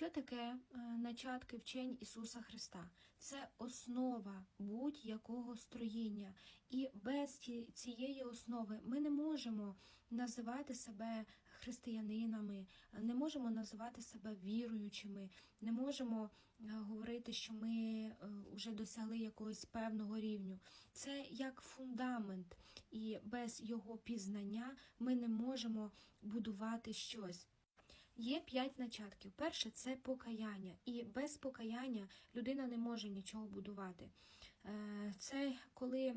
Що таке е, начатки вчень Ісуса Христа? Це основа будь-якого строїння. І без цієї основи ми не можемо називати себе християнинами, не можемо називати себе віруючими, не можемо е, говорити, що ми вже досягли якогось певного рівню. Це як фундамент, і без його пізнання ми не можемо будувати щось. Є п'ять начатків. Перше це покаяння, і без покаяння людина не може нічого будувати. Е, Це коли,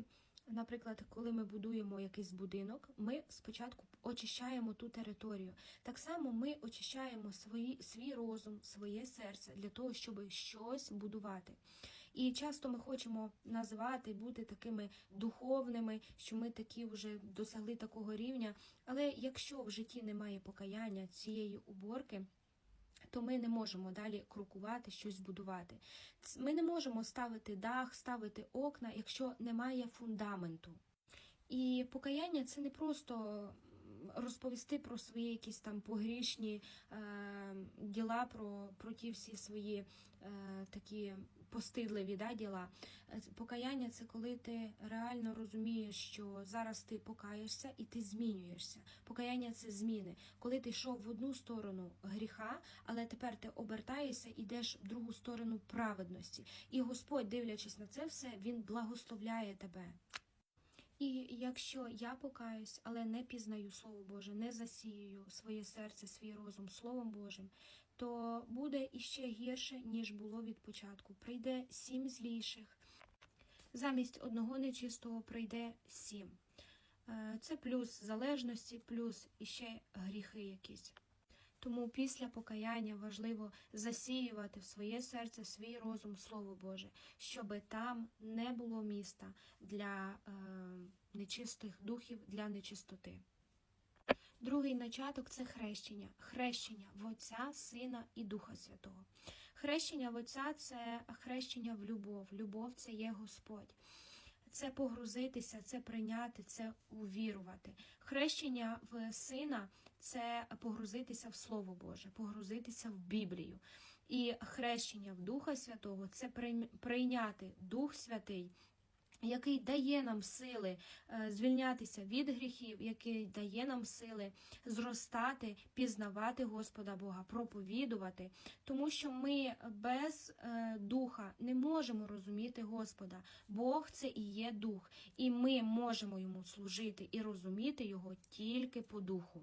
наприклад, коли ми будуємо якийсь будинок, ми спочатку очищаємо ту територію. Так само ми очищаємо свої, свій розум, своє серце для того, щоб щось будувати. І часто ми хочемо назвати, бути такими духовними, що ми такі вже досягли такого рівня. Але якщо в житті немає покаяння цієї уборки, то ми не можемо далі крокувати, щось будувати. Ми не можемо ставити дах, ставити окна, якщо немає фундаменту. І покаяння це не просто розповісти про свої якісь там погрішні е, діла, про, про ті всі свої е, такі постидливі да, діла. Е, Покаяння це коли ти реально розумієш, що зараз ти покаєшся і ти змінюєшся. Покаяння це зміни. Коли ти йшов в одну сторону гріха, але тепер ти обертаєшся і йдеш в другу сторону праведності. І Господь, дивлячись на це все, Він благословляє тебе. І якщо я покаюсь, але не пізнаю Слово Боже, не засіюю своє серце, свій розум Словом Божим, то буде іще гірше, ніж було від початку. Прийде сім зліших. Замість одного нечистого прийде сім. Е, Це плюс залежності, плюс іще гріхи якісь. Тому після покаяння важливо засіювати в своє серце, свій розум Слово Боже, щоб там не було міста для е, нечистих духів, для нечистоти. Другий начаток це хрещення. Хрещення в Отця, Сина і Духа Святого. Хрещення в Отця це хрещення в любов. Любов це є Господь. Це погрузитися, це прийняти, це увірувати. Хрещення в сина це погрузитися в Слово Боже, погрузитися в Біблію. І хрещення в Духа Святого це прийняти Дух Святий. Який дає нам сили е, звільнятися від гріхів, який дає нам сили зростати, пізнавати Господа Бога, проповідувати, тому що ми без е, духа не можемо розуміти Господа. Бог це і є дух, і ми можемо йому служити і розуміти його тільки по духу.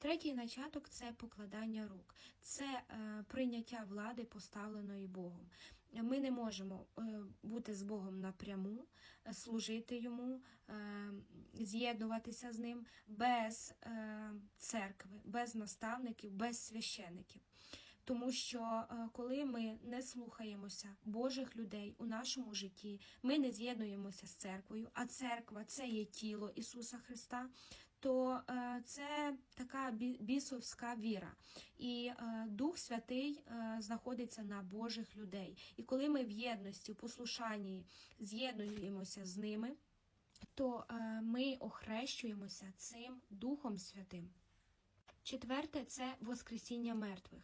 Третій начаток це покладання рук, це е, прийняття влади, поставленої Богом. Ми не можемо е, бути з Богом напряму, служити йому, е, з'єднуватися з ним без е, церкви, без наставників, без священиків. Тому що е, коли ми не слухаємося Божих людей у нашому житті, ми не з'єднуємося з церквою, а церква це є тіло Ісуса Христа, то е, це така бісовська віра. І е, Дух Святий знаходиться на Божих людей. І коли ми в єдності, в послушанні з'єднуємося з ними, то ми охрещуємося цим Духом Святим. Четверте це Воскресіння мертвих.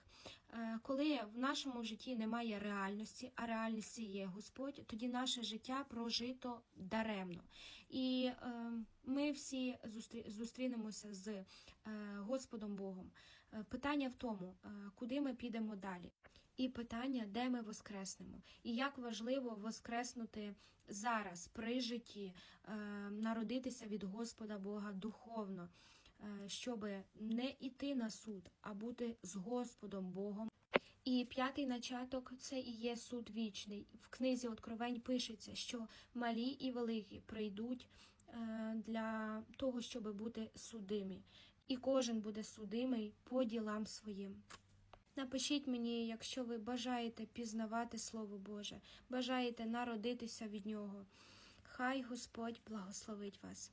Е, Коли в нашому житті немає реальності, а реальності є Господь, тоді наше життя прожито даремно. І е, ми всі зустрінемося з е, Господом Богом. Питання в тому, куди ми підемо далі. І питання, де ми воскреснемо, і як важливо воскреснути зараз при житті, народитися від Господа Бога духовно, щоб не йти на суд, а бути з Господом Богом. І п'ятий начаток це і є суд вічний. В книзі Откровень пишеться, що малі і великі прийдуть е, для того, щоб бути судимі. І кожен буде судимий по ділам своїм. Напишіть мені, якщо ви бажаєте пізнавати Слово Боже, бажаєте народитися від нього. Хай Господь благословить вас.